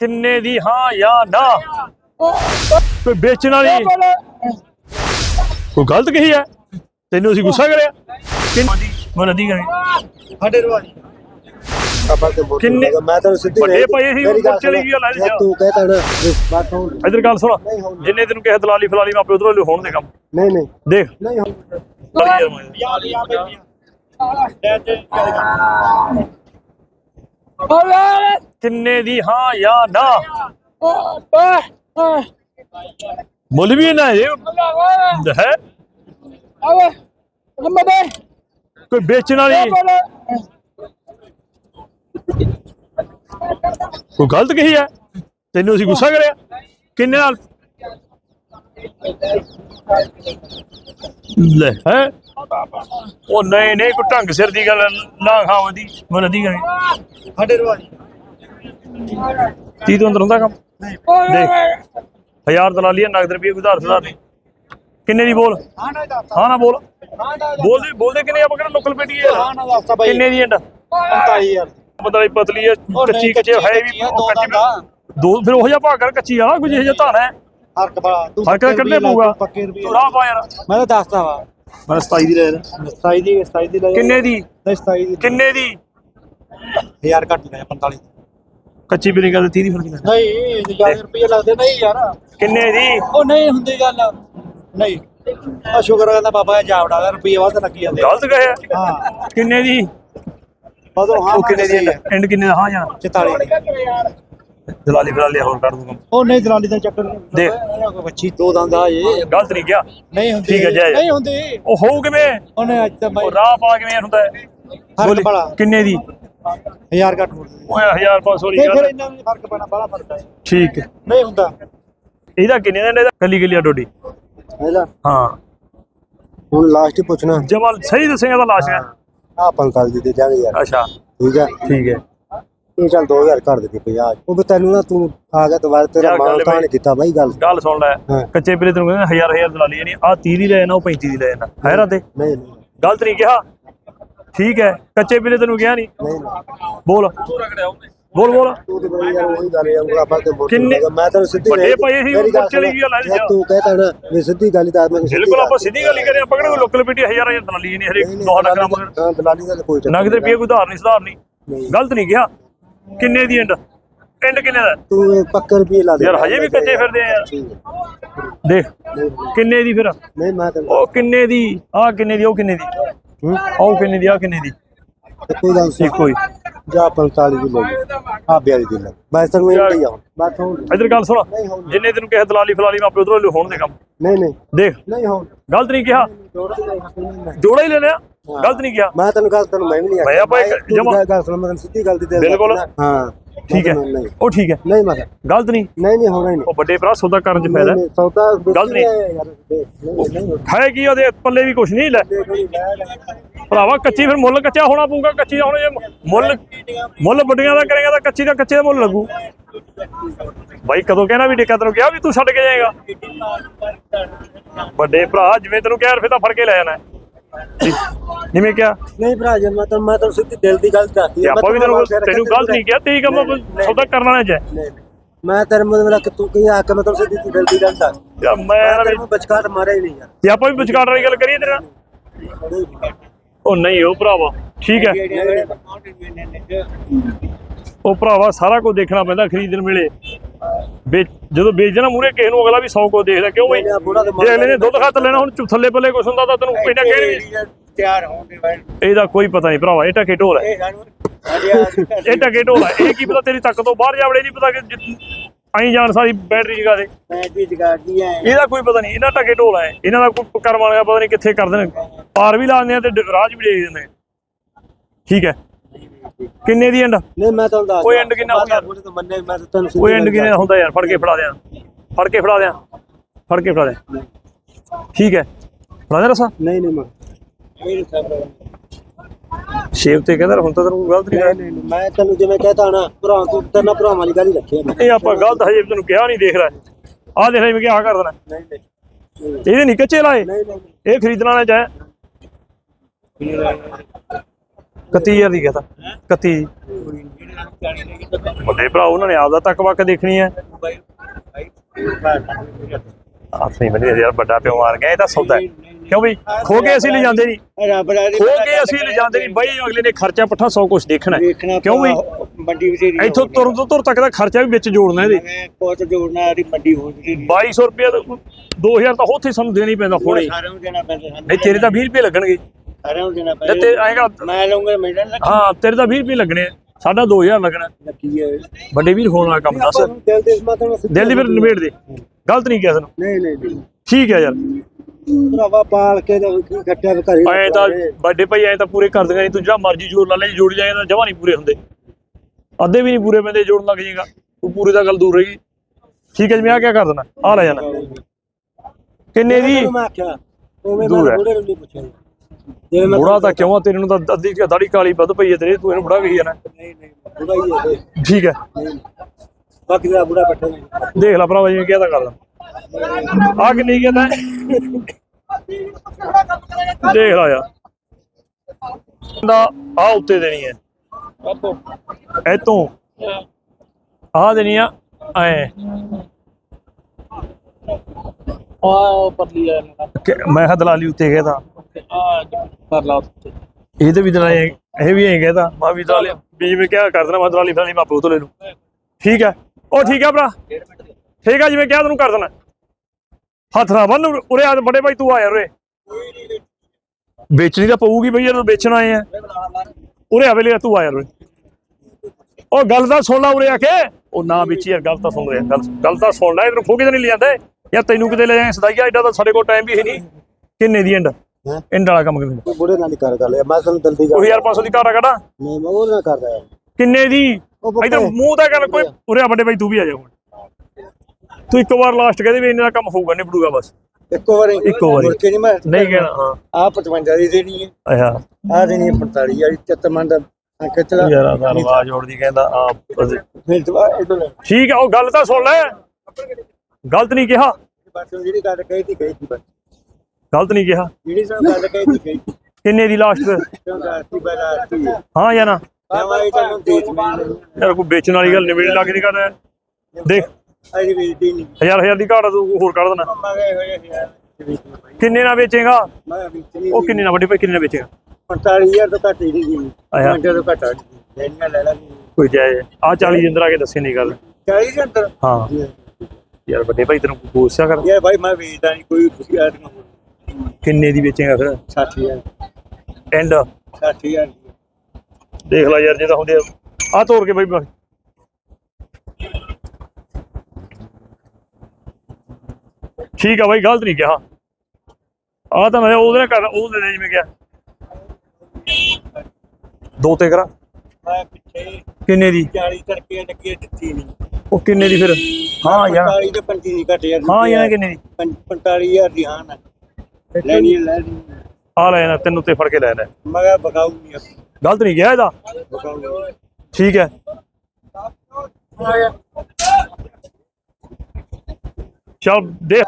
ਕਿੰਨੇ ਦੀ ਹਾਂ ਜਾਂ ਨਾ? ਕੋਈ ਵੇਚਣ ਵਾਲੀ ਕੋਈ ਗਲਤ ਕਹੀ ਹੈ? ਤੈਨੂੰ ਅਸੀਂ ਗੁੱਸਾ ਕਰਿਆ। ਕਿੰਨੀ ਮੈਂ ਨਦੀ ਗਈ ਸਾਡੇ ਰਵਾਜੀ ਆਪਾਂ ਤੇ ਬੋਲ ਕਿੰਨੇ- ਮੈਂ ਤੈਨੂੰ ਸਿੱਧੀ ਵੱਡੇ ਗੱਲ- ਭਾਈ ਉੱਪਰ ਚਲੀ ਸੁਣ। ਗਈ ਆ, ਲੈ ਜੇ ਜਾ। ਤੂੰ ਕਹਤਾ ਨਾ ਇਸ ਬਾਤ ਤੋਂ ਇਧਰ ਗੱਲ ਸੁਣ। ਜਿੰਨੇ ਤੈਨੂੰ ਕਿਹਾ ਦਲਾਲੀ ਫਲਾਲੀ ਮੈਂ ਆਪੇ ਉਧਰੋਂ ਹੋਣ ਦੇ ਕੰਮ। ਨਹੀਂ ਨਹੀਂ। ਦੇਖ। ਨਹੀਂ ਹੁਣ ਯਾਰ। ਕਿੰਨੇ ਦੀ ਹਾਂ ਜਾਂ ਨਾ ਮੁੱਲ ਵੀ ਨਾ ਹੈ ਹੈ ਕੋਈ ਵੇਚਣ ਵਾਲੀ ਕੋਈ ਗਲਤ ਕਹੀ ਹੈ ਤੈਨੂੰ ਅਸੀਂ ਗੁੱਸਾ ਕਰਿਆ ਕਿੰਨੇ ਨਾਲ ਲੈ ਹੈ? ਉਹ ਨਹੀਂ ਨਹੀਂ ਕੋਈ ਢੰਗ ਸਿਰ ਦੀ ਗੱਲ ਨਾ ਖਾਵਾਂ ਦੀ ਮੈਂ ਨਦੀ ਗਈ ਸਾਡੇ ਰਵਾਜੀ। ਤੀ ਤੋਂ ਅੰਦਰ ਹੁੰਦਾ ਕੰਮ? ਦੇਖ ਹਜ਼ਾਰ ਦਲਾਲੀ ਹੈ, ਨਗਦ ਰੁਪਏ ਉਧਾਰ ਸੁਧਾਰ ਨਹੀਂ। ਕਿੰਨੇ ਦੀ ਬੋਲ? ਹਾਂ ਨਾ ਦੱਸ। ਹਾਂ ਨਾ ਬੋਲ। ਹਾਂ ਨਾ ਬੋਲਦੇ ਬੋਲਦੇ ਕਿੰਨੇ ਆਪਾਂ ਕਿਹੜਾ ਲੋਕਲ ਪੇਟੀ ਹੈ ਹਾਂ ਨਾ ਦੱਸ ਬਾਈ। ਕਿੰਨੇ ਦੀ ਐਂਡ? 45000 ਪਤਾ ਨਹੀਂ ਪਤਲੀ ਹੈ ਕੱਚੀ ਕੱਚੇ ਹੈ ਵੀ ਦੋ ਕੱਚੀ। ਦੋ ਫਿਰ ਉਹ ਜਿਹਾ ਭਾਅ ਕਰ ਕੱਚੀ ਵਾਲਾ ਕੁਝ ਇਹ ਜਿਹਾ ਧਾਰ ਹੈ। ਫ਼ਰਕ ਬੜਾ ਤੂੰ ਫ਼ਰਕ ਪੱਕੇ ਕੱਢੇ ਰੁਪਈਏ ਪਊਗਾ। ਲਾ, ਪੱਕੇ ਰੁਪਏ। ਰਾਹ ਪਾ ਯਾਰ। ਮੈਂ ਤਾਂ ਦੱਸਦਾ ਵਾ। ਮੈਂ 27 ਦੀ ਲੈ ਲੈ 27 ਦੀ 27 ਦੀ ਲੈ ਜਾ। ਕਿੰਨੇ ਦੀ? ਨਹੀਂ 27 ਦੀ। ਕਿੰਨੇ ਦੀ? 1000 ਘੱਟ ਲੈ 45 ਦੀ। ਕੱਚੀ ਨਹੀਂ ਗੱਲ 30 ਦੀ ਫ਼ਰਕ ਨਹੀਂ ਨਹੀਂ ਜ਼ਿਆਦਾ ਰੁਪਏ ਲੱਗਦੇ ਨਹੀਂ ਯਾਰ। ਕਿੰਨੇ ਦੀ? ਉਹ ਨਹੀਂ ਹੁੰਦੀ ਗੱਲ। ਨਹੀਂ। ਆ ਸ਼ੁਕਰ ਕਰਦਾ ਬਾਬਾ ਇਹ ਜਾਵੜਾ ਦਾ ਰੁਪਏ ਵੱਧ ਲੱਗੀ ਜਾਂਦੇ। ਗਲਤ ਕਹੇ ਹਾਂ। ਕਿੰਨੇ ਦੀ? ਬਦਲ ਹਾਂ ਉਹ ਕਿੰਨੇ ਦੀ ਐਂਡ ਕਿੰਨੇ ਦਾ? ਹਾਂ ਜਾਂ। 44 ਦੀ। ਦਲਾਲੀ ਫਲਾਲੀ ਹੋਰ ਕਰ ਦੂੰਗਾ। ਉਹ ਨਹੀਂ ਦਲਾਲੀ ਦਾ ਚੱਕਰ ਨਹੀਂ ਦੇਖ। ਬੱਚੀ ਦੋ ਦੰਦ ਆ ਇਹ ਗਲਤ ਨਹੀਂ ਗਿਆ ਨਹੀਂ ਹੁੰਦੀ। ਠੀਕ ਹੈ, ਜੈ ਜੈ। ਨਹੀਂ ਹੁੰਦੀ। ਉਹ ਹੋਊ ਕਿਵੇਂ? ਉਹਨੇ ਅੱਜ ਤਾਂ ਮੈਂ ਉਹ ਰਾਹ ਪਾ ਕਿਵੇਂ ਹੁੰਦਾ? ਹੈ ਫ਼ਰਕ ਬੋਲੀ, ਬੜਾ। ਕਿੰਨੇ ਦੀ? 1000 ਘੱਟ ਹੋ ਜਾਂਦੀ ਓਏ 1500 ਦੀ ਨਹੀਂ ਫਿਰ ਇੰਨਾ ਵੀ ਫ਼ਰਕ ਪੈਣਾ ਬੜਾ ਫ਼ਰਕ ਹੈ ਠੀਕ ਹੈ। ਨਹੀਂ ਹੁੰਦਾ। ਇਹਦਾ ਕਿੰਨੇ ਦਾ ਇਹਦਾ? ਕੱਲੀ ਕੱਲੀ ਆ ਡੋਡੀ। ਇਹਦਾ? ਹਾਂ। ਹੁਣ ਲਾਸਟ ਹੀ ਪੁੱਛਣਾ। ਜਮਲ ਸਹੀ ਦੱਸੇਗਾ ਤਾਂ ਲਾਸ਼ ਹੈ। ਆ 45 ਦੀ ਦੇ ਜਾਗੇ ਯਾਰ। ਅੱਛਾ। ਠੀਕ ਹੈ। ਠੀਕ ਹੈ। ਇਹ ਚੱਲ 2000 ਕਰ ਦੇ 50 ਉਹ ਵੀ ਤੈਨੂੰ ਨਾ ਤੂੰ ਆ ਗਿਆ ਦੁਬਾਰਾ ਤੇਰਾ ਯਾਰ ਗੱਲ ਤਾਂ। ਨਹੀਂ ਕੀਤਾ ਬਾਈ ਗੱਲ ਗੱਲ ਸੁਣ ਲੈ। ਹਾਂ। ਕੱਚੇ ਪੀਲੇ ਤੈਨੂੰ ਕਹਿੰਦੇ ਹਜ਼ਾਰ ਹਜ਼ਾਰ ਦਲਾਲੀ ਨਹੀਂ ਆ 30 ਦੀ ਲੈ ਜਾਣਾ ਉਹ 35 ਦੀ ਲੈ ਜਾਣਾ। ਹੈ ਰਾਤੇ ਨਹੀਂ ਨਹੀਂ। ਗਲਤ ਨਹੀਂ ਕਿਹਾ। ਠੀਕ ਹੈ। ਕੱਚੇ ਪੀਲੇ ਤੈਨੂੰ ਕਿਹਾ ਨਹੀਂ? ਨਹੀਂ ਨਹੀਂ। ਬੋਲ। ਬੋਲ ਬੋਲ। ਤੂੰ ਤੇ ਬਈ ਯਾਰ ਉਹੀ ਗੱਲ ਹੈ ਉਂਗਲਾ ਆਪਾਂ ਤੇ ਬੋਲ ਕਿੰਨੇ- ਮੈਂ ਤੈਨੂੰ ਸਿੱਧੀ ਵੱਡੇ ਗੱਲ- ਭਾਈ ਸੀ, ਮੇਰੀ ਗੱਲ ਉੱਪਰ ਚਲੀ ਸੁਣ। ਗਈ ਆ, ਲੈ ਜੇ ਜਾ। ਤੂੰ ਕਹਤਾ ਨਾ ਵੀ ਸਿੱਧੀ ਗੱਲ ਹੀ ਦੱਸ ਮੈਂ ਬਿਲਕੁਲ ਆਪਾਂ ਸਿੱਧੀ ਗੱਲ ਹੀ ਕਰੇ ਆਪਾਂ ਕਿਹੜਾ ਲੋਕਲ ਪੀਟੀ ਹਜ਼ਾਰ ਹਜ਼ਾਰ ਦਲਾਲੀ ਨਹੀਂ ਹਰੇਕ ਦੋ ਲੱਖ ਦਾ ਹਾਂ ਦਲਾਲੀ ਦਾ ਤਾਂ ਕੋਈ ਚੱਕਰ ਨਗਦ ਰੁਪਏ ਕੋਈ ਉਧਾਰ ਨਹੀਂ ਸੁਧਾਰ ਨਹੀਂ। ਨਹੀਂ। ਗਲਤ ਨਹੀਂ ਕਿਹਾ। ਕਿੰਨੇ ਦੀ ਐਂਡ ਐਂਡ ਕਿੰਨੇ ਦਾ? ਤੂੰ ਇਹ ਪੱਕੇ ਰੁਪਏ ਲਾ ਦੇ। ਯਾਰ ਹਜੇ ਵੀ ਕੱਚੇ ਫਿਰਦੇ ਆ ਯਾਰ। ਠੀਕ ਹੈ। ਦੇਖ ਕਿੰਨੇ ਦੀ ਫਿਰ? ਨਹੀਂ ਮੈਂ ਤੈਨੂੰ ਉਹ ਕਿੰਨੇ ਦੀ? ਆ ਕਿੰਨੇ ਦੀ? ਉਹ ਕਿੰਨੇ ਦੀ? ਹੂੰ? ਉਹ ਕਿੰਨੇ ਦੀ? ਆ ਕਿੰਨੇ ਦੀ? ਤੇ ਕੋਈ ਗੱਲ ਸੁਣ। ਇੱਕੋ ਹੀ। ਜਾ 45 ਦੀ ਲੈ ਆ 42 ਦੀ ਲੈ ਮੈਂ ਤੈਨੂੰ ਇਹ ਕਹੀ ਆਉਂ। ਬਸ ਹੁਣ ਇਧਰ ਗੱਲ ਸੁਣ। ਜਿੰਨੇ ਤੈਨੂੰ ਕਿਹਾ ਦਲਾਲੀ ਫਲਾਲੀ ਮੈਂ ਆਪੇ ਉਧਰੋਂ ਹੋਣ ਦੇ ਕੰਮ। ਨਹੀਂ ਨਹੀਂ। ਦੇਖ। ਨਹੀਂ ਹੁਣ ਗਲਤ ਨਹੀਂ ਕਿਹਾ। ਜੋੜਾ ਹੀ ਲੈਣਾ। ਗਲਤ ਨਹੀਂ ਕਿਹਾ? ਮੈਂ ਤੈਨੂੰ ਗੱਲ ਤੈਨੂੰ ਮੈਂ ਵੀ ਨਹੀਂ ਮੈਂ ਆਪਾਂ ਇੱਕ ਜਮਾਂ- ਗੱਲ- ਗੱਲ ਸੁਣ ਮੈਂ ਤੈਨੂੰ ਸਿੱਧੀ ਗੱਲ ਦੀ ਬਿਲਕੁਲ। ਹਾਂ। ਠੀਕ ਹੈ। ਉਹ ਠੀਕ ਹੈ। ਨਹੀਂ ਮੈਂ ਗਲਤ ਨਹੀਂ। ਨਹੀਂ ਨਹੀਂ ਹੋਣਾ ਹੀ ਨਹੀਂ। ਉਹ ਵੱਡੇ ਭਰਾ ਸੌਦਾ ਕਰਨ ਚ ਫਾਇਦਾ ਸੌਦਾ ਗਲਤ ਨਹੀਂ। ਹੈ ਕੀ ਉਹਦੇ ਪੱਲੇ ਵੀ ਕੁਛ ਨਹੀਂ? ਲੈ। ਭਰਾਵਾ ਕੱਚੀ ਫਿਰ ਮੁੱਲ ਕੱਚਾ ਹੋਣਾ ਪਊਗਾ। ਕੱਚੀ ਦਾ ਹੁਣ ਜੇ ਮੁੱਲ ਮੁੱਲ ਵੱਡੀਆਂ ਦਾ ਕਰੇਗਾ ਤਾਂ ਕੱਚੀ ਦਾ ਕੱਚੇ ਦਾ ਮੁੱਲ ਲੱਗੂ। ਬਾਈ ਕਦੋਂ ਕਹਿਣਾ ਵੀ ਟਿਕਾ ਤੈਨੂੰ ਕਿਹਾ ਵੀ ਤੂੰ ਛੱਡ ਕੇ ਜਾਏਗਾ? ਵੱਡੇ ਭਰਾ ਜਿਵੇਂ ਤੈਨੂੰ ਕਿਹਾ ਫਿਰ ਤਾਂ ਫੜ ਕੇ ਲੈ ਜਾਣਾ। ਜਿਵੇਂ ਕਿਹਾ। ਨਹੀਂ ਭਰਾ ਜੀ ਮੈਂ ਤਾਂ ਮੈਂ ਤਾਂ ਸਿੱਧੀ ਦਿਲ ਦੀ ਗੱਲ ਦੱਸਦੀ ਮੈਂ ਆਪਾਂ ਵੀ ਤੈਨੂੰ ਤੈਨੂੰ ਤੈਨੂੰ ਗਲਤ ਨਹੀਂ ਕਿਹਾ ਤੇਰੀ ਕੰਮ ਸੌਦਾ ਕਰਨ ਵਾਲੇ ਚ। ਨਹੀਂ, ਨਹੀਂ। ਮੈਂ ਤੇਰੇ ਮੂੰਹ ਕਿ ਤੂੰ ਕੀ ਆ ਕੇ ਮੈਂ ਤਾਂ ਸਿੱਧੀ ਦਿਲ ਦੀ ਗੱਲ ਦੱਸ। ਯਾਰ ਮੈਂ ਮੈਂ ਨਾ ਤੇਰੇ ਨੂੰ ਬਚਕਾਟ ਮਾਰਿਆ ਹੀ ਨਹੀਂ ਯਾਰ। ਤੇ ਆਪਾਂ ਵੀ ਵਿਚਕਾਰ ਵਾਲੀ ਗੱਲ ਕਰੀਏ ਤੇਰੇ ਨਾਲ। ਉਹ ਨਹੀਂ ਉਹ ਭਰਾਵਾ ਠੀਕ ਹੈ। ਉਹ ਭਰਾਵਾ ਸਾਰਾ ਕੁਝ ਦੇਖਣਾ ਪੈਂਦਾ ਖਰੀਦਣ ਵੇਲੇ। ਵੇਚ ਜਦੋਂ ਵੇਚਣਾ ਮੂਰੇ ਕਿਸੇ ਨੂੰ ਅਗਲਾ ਵੀ 100 ਕੋ ਦੇਖਦਾ ਕਿਉਂ ਬਈ? ਜੇ ਅਗਲੇ ਨੇ ਦੁੱਧ ਖਾਤ ਲੈਣਾ ਹੁਣ ਥੱਲੇ ਪੱਲੇ ਕੁਛ ਹੁੰਦਾ ਤਾਂ ਤੈਨੂੰ ਇਹਨਾਂ ਕਹਿਣ ਤਿਆਰ ਹੋਣ ਦੇ ਬਾਅਦ। ਇਹਦਾ ਕੋਈ ਪਤਾ ਨਹੀਂ ਭਰਾਵਾ ਇਹ ਟਕੇ ਢੋਲ ਹੈ। ਇਹ ਟਕੇ ਢੋਲ ਹੈ। ਇਹ ਕੀ ਪਤਾ ਤੇਰੀ ਤੱਕ ਤੋਂ ਬਾਹਰ ਜਾਵੜੇ ਨਹੀਂ ਪਤਾ ਕਿ ਆਈ ਜਾਣ ਸਾਰੀ ਬੈਟਰੀ ਜਗਾ ਦੇ। ਮੈਂ ਵੀ ਜਗਾੜਦੀ ਆ ਇਹਦਾ ਕੋਈ ਪਤਾ ਨਹੀਂ ਇਹਨਾਂ ਟਕੇ ਢੋਲ ਹੈ। ਇਹਨਾਂ ਦਾ ਕੋਈ ਕਰਮ ਵਾਲਿਆ ਪਤਾ ਨਹੀਂ ਕਿੱਥੇ ਕਰਦੇ ਨੇ ਪਾਰ ਵੀ ਲਾਉਂਦੇ ਆ ਤੇ 'ਚ ਵੀ ਦੇਖ ਦਿੰਦੇ। ਠੀਕ ਹੈ। ਕਿੰਨੇ ਦੀ ਐਂਡ ਨਹੀਂ ਮੈਂ ਤੁਹਾਨੂੰ ਦੱਸ ਓਏ end ਕਿੰਨਾ ਹੋ ਗਿਆ? ਬੁੜੇ ਤੋਂ ਮੰਨੇ ਮੈਂ ਤਾਂ ਤੈਨੂੰ ਉਹ ਐਂਡ ਕਿੰਨੇ ਹੁੰਦਾ ਯਾਰ? ਫੜ ਕੇ ਫੜਾ ਦਿਆਂ। ਫੜ ਕੇ ਫੜਾ ਦਿਆਂ। ਫੜ ਕੇ ਫੜਾ ਦਿਆਂ। ਠੀਕ ਹੈ। ਫੜਾ ਦੇ ਰਸਾ? ਨਹੀਂ ਨਹੀਂ ਮੈਂ ਸ਼ੇਵ ਤੇ ਕਹਿੰਦਾ ਹੁਣ ਤਾਂ ਤੈਨੂੰ ਕੋਈ ਗਲਤ ਨਹੀਂ ਨਹੀਂ ਮੈਂ ਤੈਨੂੰ ਜਿਵੇਂ ਕਹਤਾ ਨਾ ਭਰਾ ਤੂੰ ਤੇਰੇ ਨਾਲ ਭਰਾਵਾਂ ਵਾਲੀ ਗੱਲ ਹੀ ਰੱਖੀ ਆ ਇਹ ਆਪਾਂ ਗਲਤ ਹਜੇ ਤੈਨੂੰ ਕਿਹਾ ਨਹੀਂ ਦੇਖ ਰਿਹਾ। ਆਹ ਦੇਖ ਲੈ ਮੈਂ ਕਿਹਾ ਕਰ ਦੇਣਾ। ਨਹੀਂ ਨਹੀਂ। ਇਹਦੇ ਨਹੀਂ ਕੱਚੇ ਲਾਏ। ਨਹੀਂ ਨਹੀਂ ਇਹ ਖਰੀਦਣ ਵਾਲੇ ਚਾਹੇ 31000 ਦੀ ਕਹਤਾ। 31 ਵੱਡੇ ਭਰਾ ਉਹਨਾਂ ਨੇ ਆਪਦਾ ਤੱਕ ਵਕ ਦੇਖਣੀ ਹੈ। ਆਪਣੀ ਬਣੀ ਯਾਰ ਵੱਡਾ ਪਿਓ ਮਾਰ ਗਿਆ ਇਹ ਤਾਂ ਸੌਦਾ ਹੈ। ਕਿਉਂ ਵੀ ਖੋ ਕੇ ਅਸੀਂ ਲੈ ਜਾਂਦੇ ਨਹੀਂ ਖੋ ਕੇ ਅਸੀਂ ਲੈ ਜਾਂਦੇ ਨਹੀਂ। ਬਾਈ ਅਗਲੇ ਨੇ ਖਰਚਾ ਪੱਠਾ ਸੌ ਕੁਛ ਦੇਖਣਾ ਕਿਉਂ ਵੀ ਮੰਡੀ ਵਿਚੇਰੀ ਇੱਥੋਂ ਤੁਰਨ ਤੋਂ ਤੁਰ ਤੱਕ ਦਾ ਖਰਚਾ ਵੀ ਵਿੱਚ ਜੋੜਨਾ ਇਹਦੇ। ਕੋਚ ਜੋੜਨਾ ਦੀ ਮੰਡੀ ਹੋ ਜੂਗੀ 2200 ਰੁਪਏ ਦਾ 2000 ਤਾਂ ਉੱਥੇ ਸਾਨੂੰ ਦੇਣਾ ਪੈਂਦਾ ਹੁਣੇ। ਸਾਰਿਆਂ ਨੂੰ ਦੇਣਾ ਪੈਂਦਾ ਨਹੀਂ ਤੇਰੇ ਤਾਂ 20 ਰੁਪਏ ਲੱਗਣਗੇ। ਸਾਰਿਆਂ ਨੂੰ ਦੇਣਾ ਤੇ ਮੈਂ ਹਾਂ ਤੇਰੇ ਤਾਂ 20 ਰੁਪਏ ਲੱਗਣੇ ਆ। ਸਾਡਾ 2000 ਲੱਗਣਾ। ਲੱਗੀ ਹੈ ਵੱਡੇ ਵੀਰ ਹੋਣ ਵਾਲਾ ਕੰਮ ਦੱਸ। ਦਿਲ ਦੇ ਦਿਲ ਫਿਰ ਨਿਬੇੜ ਦੇ। ਗਲਤ ਨਹੀਂ ਕਿਹਾ ਤੈਨੂੰ ਨਹੀਂ ਨਹੀਂ ਨਹੀਂ। ਠੀਕ ਹੈ ਯਾਰ। ਭਰਾਵਾ ਪਾਲ ਕੇ ਤਾਂ ਘੱਟਿਆ ਘਰੇ ਐ ਤਾਂ ਵੱਡੇ ਭਾਈ ਐ ਤਾਂ ਪੂਰੇ ਕਰ ਦੇਗਾ ਨਹੀਂ ਤੂੰ ਜਿਹੜਾ ਮਰਜ਼ੀ ਜੋੜ ਲਾ ਲੈ ਜੇ ਜੋੜ ਜਾਏਗਾ ਤਾਂ ਜਮਾ ਨਹੀਂ ਪੂਰੇ ਹੁੰਦੇ। ਅੱਧੇ ਵੀ ਨਹੀਂ ਪੂਰੇ ਪੈਂਦੇ ਜੋੜਨ ਲੱਗ ਜਾਏਗਾ। ਤੂੰ ਪੂਰੇ ਦਾ ਗੱਲ ਦੂਰ ਰਹੀ। ਠੀਕ ਹੈ ਜੀ ਮੈਂ ਆ ਕੀ ਕਰ ਦੇਣਾ? ਆ ਲੈ ਜਾਣਾ। ਕਿੰਨੇ ਦੀ? ਮੈਂ ਆਖਿਆ ਉਵੇਂ ਦੂਰ ਹੈ। ਮੈਂ ਬੁੜੇ ਨੂੰ ਨਹੀਂ ਪੁੱਛਿਆ। ਬੁੜਾ ਤਾਂ ਕਿਉਂ ਆ? ਤੇਰੇ ਨੂੰ ਤਾਂ ਅੱਧੀ ਦਾੜੀ ਕਾਲੀ ਵੱਧ ਪਈ ਹੈ ਤੇਰੇ ਤੂੰ ਇਹਨੂੰ ਬੁੜਾ ਕਹੀ ਜਾਣਾ ਨਹੀਂ ਨਹੀਂ ਬੁੜਾ ਹੀ ਹੈ ਇਹ। ਠੀਕ ਹੈ। ਬਾਕੀ ਦਾ ਬੁੜਾ ਬੱਠਾ ਨਹੀਂ ਦੇਖ ਲੈ ਭਰਾਵਾ ਜੀ ਕਿਹਾ ਤਾਂ ਕਰਦਾ ਆ ਕਿ ਨਹੀਂ ਕਹਿੰਦਾ? ਦੇਖ ਲਾ ਯਾਰ। ਦਾ ਆ ਉੱਤੇ ਦੇਣੀ ਹੈ। ਇਤੋਂ ਆ ਦੇਣੀ ਆ ਐ। ਆ ਪਤਲੀ ਆ ਕਿ- ਮੈਂ ਕਿਹਾ ਦਲਾਲੀ ਉੱਤੇ ਕਹਿਦਾ ਆ ਕਰ ਲਾ ਉੱਤੇ ਇਹ ਤੇ ਵੀ ਦਲਾਲੀ ਇਹ ਵੀ ਐਂ ਕਹਿਦਾ ਮੈਂ ਵੀ ਦਲਾਲੀ ਵੀ ਜਿਵੇਂ ਕਿਹਾ ਕਰ ਦੇਣਾ, ਮੈਂ ਦਲਾਲੀ ਦਲਾਲੀ ਮੈਂ ਤੋਂ ਲੈ ਲੂ ਠੀਕ ਹੈ। ਉਹ ਠੀਕ ਹੈ ਭਰਾ। ਠੀਕ ਹੈ, ਜਿਵੇਂ ਕਿਹਾ ਤੈਨੂੰ ਕਰ ਦੇਣਾ। ਹੱਥ ਨਾ ਬੰਨ ਉਰੇ ਆ ਬੜੇ ਭਾਈ, ਤੂੰ ਆ ਯਾਰ ਉਰੇ। ਵੇਚਣੀ ਤਾਂ ਪਊਗੀ ਬਈ, ਜਦੋਂ ਵੇਚਣ ਆਏ ਆ। ਉਰੇ ਆਵੇ ਲਿਆ ਤੂੰ ਆ ਯਾਰ ਉਰੇ। ਉਹ ਗੱਲ ਤਾਂ ਸੁਣ ਲੈ ਉਰੇ ਆ ਕੇ। ਉਹ ਨਾ ਵੇਚੀ ਯਾਰ, ਗੱਲ ਤਾਂ ਸੁਣ ਰਿਹਾ, ਗੱਲ ਗੱਲ ਤਾਂ ਸੁਣ ਲੈ, ਇਹਨੂੰ ਫੋਕੇ ਤਾਂ ਨਹੀਂ ਲਿਆਂਦੇ ਯਾਰ ਤੈਨੂੰ ਕਿਤੇ ਲੈ ਜਾਏ ਸਦਾਈਆ ਐਡਾ ਤਾਂ ਸਾਡੇ ਕੋਲ ਟਾਈਮ ਵੀ ਹੈ ਨਹੀਂ। ਕਿੰਨੇ ਦੀ ਐਂਡ ਹੈਂ? ਐਂਡ ਵਾਲਾ ਕੰਮ ਦਾ? ਤੂੰ ਬੁੜੇ ਨਾਲ ਹੀ ਕਰ ਗੱਲ ਮੈਂ ਤੁਹਾਨੂੰ ਜਲਦੀ ਉਹ 1500 ਦੀ ਕਾਰਾ ਕਢਾ ਨਹੀਂ ਮੈਂ ਉਹ ਨਾ ਕਰਦਾ ਕਿੰਨੇ ਦੀ? ਉਹ। ਇਧਰ ਮੂੰਹ ਤਾਂ ਕਰ ਕੋਈ ਉਰੇ ਵੱਡੇ ਭਾਈ ਤੂੰ ਵੀ ਆ ਜਾ ਹੁਣ। ਤੂੰ ਇੱਕ ਵਾਰ ਲਾਸਟ ਕਹਦੇ ਵੀ ਇੰਨੇ ਦਾ ਕੰਮ ਹੋਊਗਾ ਨਿਬੜੂਗਾ ਬਸ। ਇੱਕੋ ਵਾਰੀ। ਇੱਕੋ ਵਾਰੀ। ਮੁੜ ਕੇ ਨਹੀਂ ਮੈਂ ਨਹੀਂ ਕਹਿਣਾ ਹਾਂ। ਆ 55 ਦੀ ਦੇਣੀ ਹੈ। ਆਇਆ ਆ ਦੇਣੀ ਹੈ 45 ਵਾਲੀ ਚੱਤਮੰਦ ਕਿਤਲਾ ਯਾਰ ਆ ਆਵਾਜ਼ ਜੋੜਦੀ ਕਹਿੰਦਾ ਆ ਠੀਕ ਆ ਉਹ ਗੱਲ ਤਾਂ ਸੁਣ ਲੈ। ਗਲਤ ਨਹੀਂ ਕਿਹਾ। ਜਿਹੜੀ ਗੱਲ ਕਹੀ ਸੀ ਕਹੀ ਸੀ ਬਸ। ਗਲਤ ਨਹੀਂ ਕਿਹਾ। ਜਿਹੜੀ ਸਭ ਗੱਲ ਕਹੀ ਸੀ ਕਹੀ ਸੀ ਕਿੰਨੇ ਦੀ ਲਾਸਟ ਹਾਂ ਜਾਂ ਨਾ। ਮੈਂ ਇਹ ਤੁਹਾਨੂੰ ਦੇਖ ਮੈਂ। ਯਾਰ ਕੋਈ ਵੇਚਣ ਵਾਲੀ ਗੱਲ ਨਿਬੇੜ ਲੱਗ ਨਹੀਂ ਕਰਦਾ ਦੇਖ। ਅਜੇ ਵੇਚਦੀ ਨਹੀਂ ਹਜ਼ਾਰ ਹਜ਼ਾਰ ਦੀ ਘਾਟ ਆ, ਤੂੰ ਹੋਰ ਕੱਢ ਦੇਣਾ। ਮੈਂ ਗਏ ਹੋਏ ਯਾਰ ਕਿੰਨੇ ਨਾਲ ਵੇਚੇਗਾ? ਮੈਂ ਵੇਚਣੀ ਉਹ ਕਿੰਨੇ ਨਾਲ ਵੱਡੇ ਭਾਈ ਕਿੰਨੇ ਨਾਲ ਵੇਚੇਗਾ? 45000 ਤੋਂ ਘੱਟ ਹੀ ਨਹੀਂ ਗਈ ਆਇਆ। ਮੈਂ ਜਦੋਂ ਘੱਟ ਲੈਣੀਆਂ ਲੈ ਲਾ ਕੋਈ ਜਾਏ ਆ 40 ਜਿੰਦਰ ਆ ਕੇ ਦੱਸੇ ਨਹੀਂ ਗੱਲ। 40 ਦੇ ਅੰਦਰ? ਹਾਂ। ਯਾਰ ਵੱਡੇ ਭਾਈ ਤੈਨੂੰ ਪੁੱਛਿਆ ਕਰ। ਯਾਰ ਭਾਈ ਮੈਂ ਵੇਚਦਾ ਨਹੀਂ ਕੋਈ ਖੁਸ਼ੀ ਆ ਨਹੀਂ ਕਿੰਨੇ ਦੀ ਵੇਚੇਗਾ ਫਿਰ? 60000 ਐਂਡ 60000 ਦੇਖ ਲੈ ਯਾਰ ਜੇ ਤਾਂ ਹੁੰਦੇ ਆ। ਆਹ ਤੋੜ ਕੇ ਬਈ ਠੀਕ ਆ ਬਾਈ ਗਲਤ ਨਹੀਂ ਕਿਹਾ। ਆ ਤਾਂ ਮੈਂ ਉਹਦੇ ਨਾਲ ਕਰ ਉਹ ਦੇ ਜਿਵੇਂ ਕਿਹਾ। ਦੋ ਤੇ ਕਰਾ। ਮੈਂ ਪਿੱਛੇ ਕਿੰਨੇ ਦੀ? 40 ਕਰਕੇ ਲੱਗੀ ਦਿੱਤੀ ਨਹੀਂ। ਉਹ ਕਿੰਨੇ ਦੀ ਫਿਰ? ਹਾਂ ਯਾਰ। 45 ਤੇ 35 ਨਹੀਂ ਘਟ ਯਾਰ ਹਾਂ ਯਾਰ ਕਿੰਨੇ ਦੀ? 45000 ਦੀ ਹਾਂ ਨਾ। ਲੈਣੀ ਹੈ, ਲੈਣੀ ਹੈ। ਆ ਲੈ ਨਾ ਤੈਨੂੰ ਤੇ ਫੜ ਕੇ ਲੈ ਲੈ। ਮੈਂ ਕਿਹਾ ਬਕਾਊ ਨਹੀਂ ਗਲਤ ਨਹੀਂ ਕਿਹਾ ਇਹਦਾ। ਠੀਕ ਹੈ। ਚੱਲ ਦੇਖ।